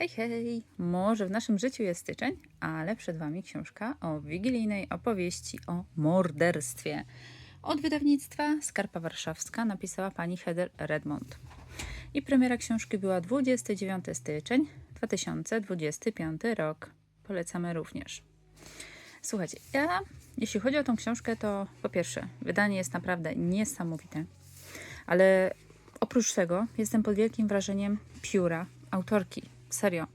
Hej, hej! Może w naszym życiu jest styczeń, ale przed Wami książka o wigilijnej opowieści o morderstwie. Od wydawnictwa Skarpa Warszawska napisała pani Heather Redmond. I premiera książki była 29 styczeń 2025 rok. Polecamy również. Słuchajcie, ja, jeśli chodzi o tą książkę, to po pierwsze, wydanie jest naprawdę niesamowite, ale oprócz tego jestem pod wielkim wrażeniem pióra autorki. Serio.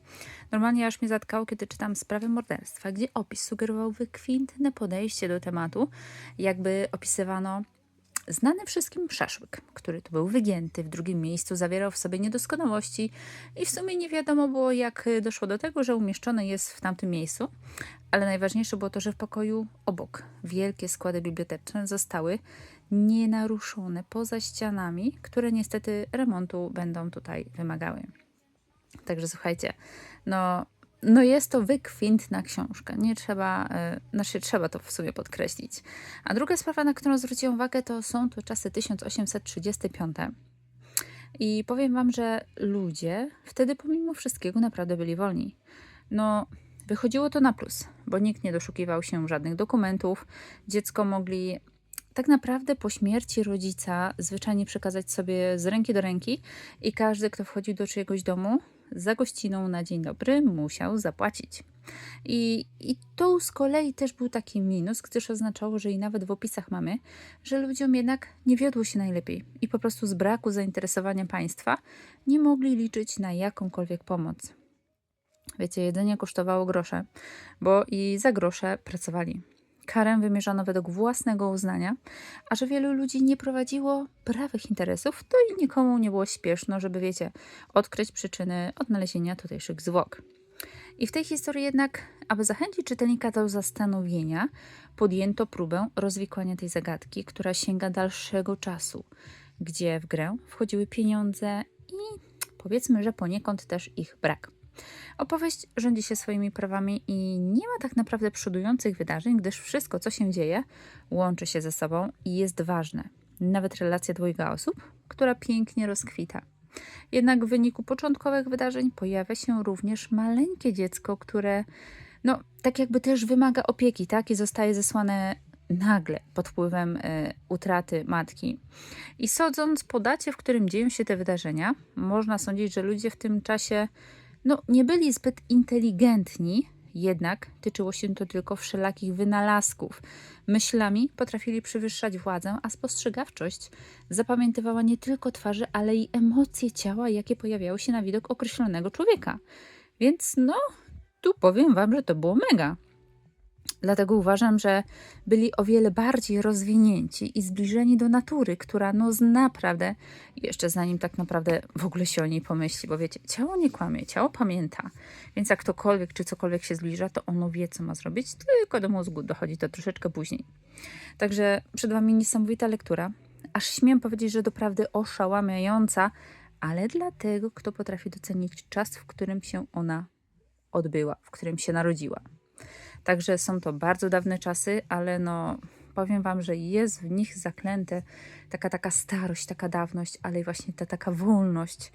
Normalnie aż mnie zatkało, kiedy czytam sprawę morderstwa, gdzie opis sugerował wykwintne podejście do tematu, jakby opisywano znany wszystkim przeszłyk, który tu był wygięty w drugim miejscu, zawierał w sobie niedoskonałości i w sumie nie wiadomo było, jak doszło do tego, że umieszczony jest w tamtym miejscu, ale najważniejsze było to, że w pokoju obok wielkie składy biblioteczne zostały nienaruszone poza ścianami, które niestety remontu będą tutaj wymagały. Także słuchajcie, no, no jest to wykwintna książka. Nie trzeba, yy, znaczy trzeba to w sumie podkreślić. A druga sprawa, na którą zwróciłam uwagę, to są to czasy 1835. I powiem wam, że ludzie wtedy pomimo wszystkiego naprawdę byli wolni. No, wychodziło to na plus, bo nikt nie doszukiwał się żadnych dokumentów. Dziecko mogli tak naprawdę po śmierci rodzica zwyczajnie przekazać sobie z ręki do ręki i każdy, kto wchodził do czyjegoś domu, za gościną na dzień dobry musiał zapłacić. I, I to z kolei też był taki minus, gdyż oznaczało, że i nawet w opisach mamy, że ludziom jednak nie wiodło się najlepiej i po prostu z braku zainteresowania państwa nie mogli liczyć na jakąkolwiek pomoc. Wiecie, jedzenie kosztowało grosze, bo i za grosze pracowali. Karę wymierzano według własnego uznania, a że wielu ludzi nie prowadziło prawych interesów, to i nikomu nie było śpieszno, żeby, wiecie, odkryć przyczyny odnalezienia tutejszych zwłok. I w tej historii jednak, aby zachęcić czytelnika do zastanowienia, podjęto próbę rozwikłania tej zagadki, która sięga dalszego czasu, gdzie w grę wchodziły pieniądze i powiedzmy, że poniekąd też ich brak. Opowieść rządzi się swoimi prawami i nie ma tak naprawdę przodujących wydarzeń, gdyż wszystko, co się dzieje, łączy się ze sobą i jest ważne. Nawet relacja dwojga osób, która pięknie rozkwita. Jednak w wyniku początkowych wydarzeń pojawia się również maleńkie dziecko, które no, tak jakby też wymaga opieki, tak? I zostaje zesłane nagle pod wpływem y, utraty matki. I sądząc po dacie, w którym dzieją się te wydarzenia, można sądzić, że ludzie w tym czasie no, nie byli zbyt inteligentni, jednak tyczyło się to tylko wszelakich wynalazków. Myślami potrafili przewyższać władzę, a spostrzegawczość zapamiętywała nie tylko twarze, ale i emocje ciała, jakie pojawiały się na widok określonego człowieka. Więc no, tu powiem wam, że to było mega. Dlatego uważam, że byli o wiele bardziej rozwinięci i zbliżeni do natury, która no naprawdę, jeszcze zanim tak naprawdę w ogóle się o niej pomyśli, bo wiecie, ciało nie kłamie, ciało pamięta, więc jak ktokolwiek czy cokolwiek się zbliża, to ono wie, co ma zrobić, tylko do mózgu dochodzi to troszeczkę później. Także przed Wami niesamowita lektura, aż śmiem powiedzieć, że doprawdy oszałamiająca, ale dla tego, kto potrafi docenić czas, w którym się ona odbyła, w którym się narodziła. Także są to bardzo dawne czasy, ale no powiem wam, że jest w nich zaklęte taka taka starość, taka dawność, ale i właśnie ta taka wolność,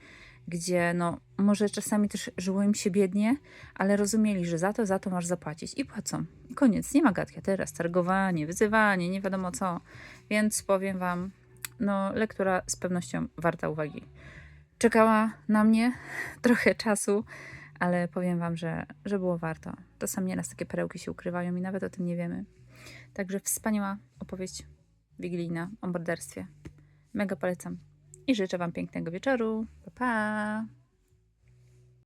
gdzie no może czasami też żyło im się biednie, ale rozumieli, że za to, za to masz zapłacić i płacą. Koniec, nie ma gadki, teraz targowanie, wyzywanie, nie wiadomo co. Więc powiem wam, no lektura z pewnością warta uwagi. Czekała na mnie trochę czasu, ale powiem Wam, że, że było warto. Czasami nieraz takie perełki się ukrywają i nawet o tym nie wiemy. Także wspaniała opowieść wigilijna o morderstwie. Mega polecam. I życzę Wam pięknego wieczoru. Pa, pa!